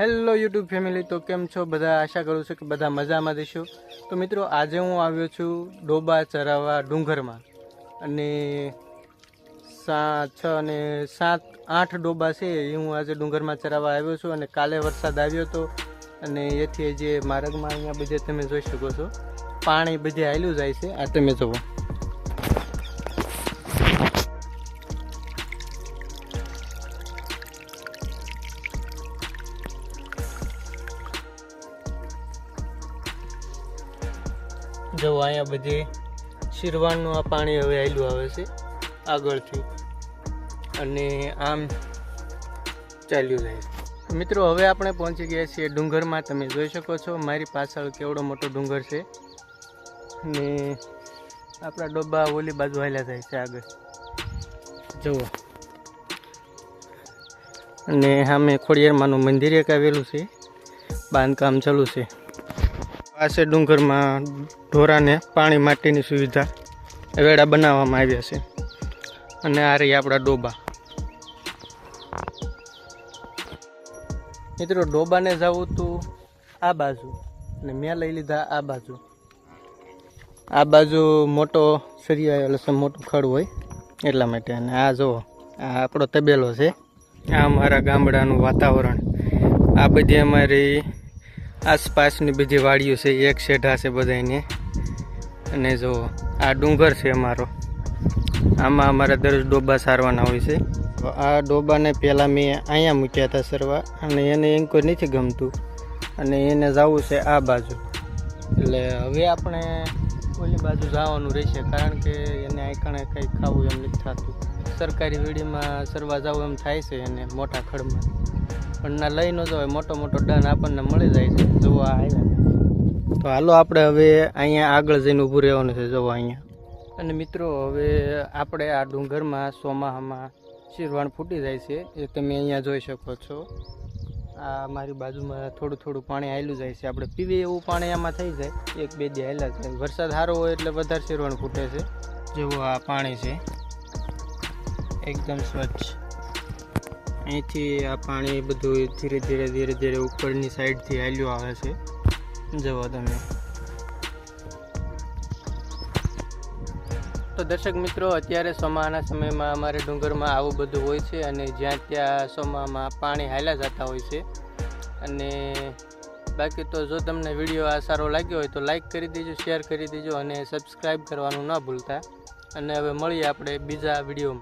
Hello YouTube family, તો કેમ છો? બધા આશા કરું છું કે બધા મજામાં દેશો તો મિત્રો, આજે હું આવ્યો છું ડોબા ચરાવવા ડુંગરમાં. અને સા છ અને સાત, આઠ ડોબા છે એ હું આજે ડુંગરમાં ચરાવવા આવ્યો છું. અને કાલે વરસાદ આવ્યો હતો અને એથી જે માર્ગમાં અહીંયા બધે તમે જોઈ શકો છો. પાણી બધે હાલ્યું જાય છે. આ તમે જુઓ જો અહીંયા બધી. શિરવાનનું આ પાણી હવે આવેલું આવે છે, આગળથી. અને આમ ચાલ્યું જાય. મિત્રો, હવે આપણે પહોંચી ગયા છીએ ડુંગરમાં. તમે જોઈ શકો છો, મારી પાછળ કેવડો મોટો ડુંગર છે. ને આપણા ડબ્બા ઓલી બાજુ હાલ્યા થાય છે આગળ. જુઓ. અને સામે ખોડિયારમાંનું મંદિર એક આવેલું છે. બાંધકામ ચાલુ છે. પાસે ડુંગરમાં ઢોરાને પાણી માટીની સુવિધા વેડા બનાવવામાં આવ્યા છે. અને આ રહી આપણા ડોબા. મિત્રો, ડોબાને જવું તું આ બાજુ અને મેં લઈ લીધા આ બાજુ. આ બાજુ મોટો સરિયા છે મોટું ખડ હોય એટલા માટે. અને આ જુઓ આ આપણો તબેલો છે. આ અમારા ગામડાનું વાતાવરણ. આ બધી અમારી આસપાસની બીજી વાડીઓ છે, એક શેઢા છે બધાને અને જો આ ડુંગર છે અમારો. આમાં અમારા દરરોજ ડોબા સારવાના હોય છે. આ ડોબાને પહેલાં મેં અહીંયા મૂક્યા હતા સરવા અને એને એન્કોર નથી ગમતું. અને એને જવું છે આ બાજુ. એટલે હવે આપણે ઓલી બાજુ જવાનું રહેશે, કારણ કે એને આઈકણે કંઈ ખાવું એમ નથી થતું. સરકારી વીડીમાં સરવા જવું એમ થાય છે એને, મોટા ખડમાં. પણ ના લઈ ન જવાય, મોટો મોટો ડન આપણને મળી જાય છે. જોવા આવ્યા તો હાલો આપણે હવે અહીંયા આગળ જઈને ઊભું રહેવાનું છે, જોવા અહીંયા. અને મિત્રો, હવે આપણે આ ડુંગરમાં, ચોમાહામાં શિરવાણ ફૂટી જાય છે, એ તમે અહીંયા જોઈ શકો છો. આ મારી બાજુમાં થોડું થોડું પાણી આવેલું જાય છે. આપણે પીવે એવું પાણી આમાં થઈ જાય. એક, બે દી આવેલા જાય વરસાદ સારો હોય એટલે વધારે શિરવાણ ફૂટે છે. જેવું આ પાણી છે. એકદમ સ્વચ્છ. અહીંથી આ પાણી બધું ધીરે ધીરે ધીરે ધીરે ઉપરની સાઈડથી હાલ્યું આવે છે. જવા તમે. તો દર્શક મિત્રો, અત્યારે સોમાના સમયમાં અમારે ડુંગરમાં આવું બધું હોય છે અને જ્યાં ત્યાં સોમામાં પાણી હાલ્યા જતા હોય છે. અને બાકી તો જો તમને વીડિયો આ સારો લાગ્યો હોય તો લાઈક કરી દેજો, શેર કરી દેજો અને સબસ્ક્રાઈબ કરવાનું ન ભૂલતા. અને હવે મળીએ આપણે બીજા વિડીયોમાં.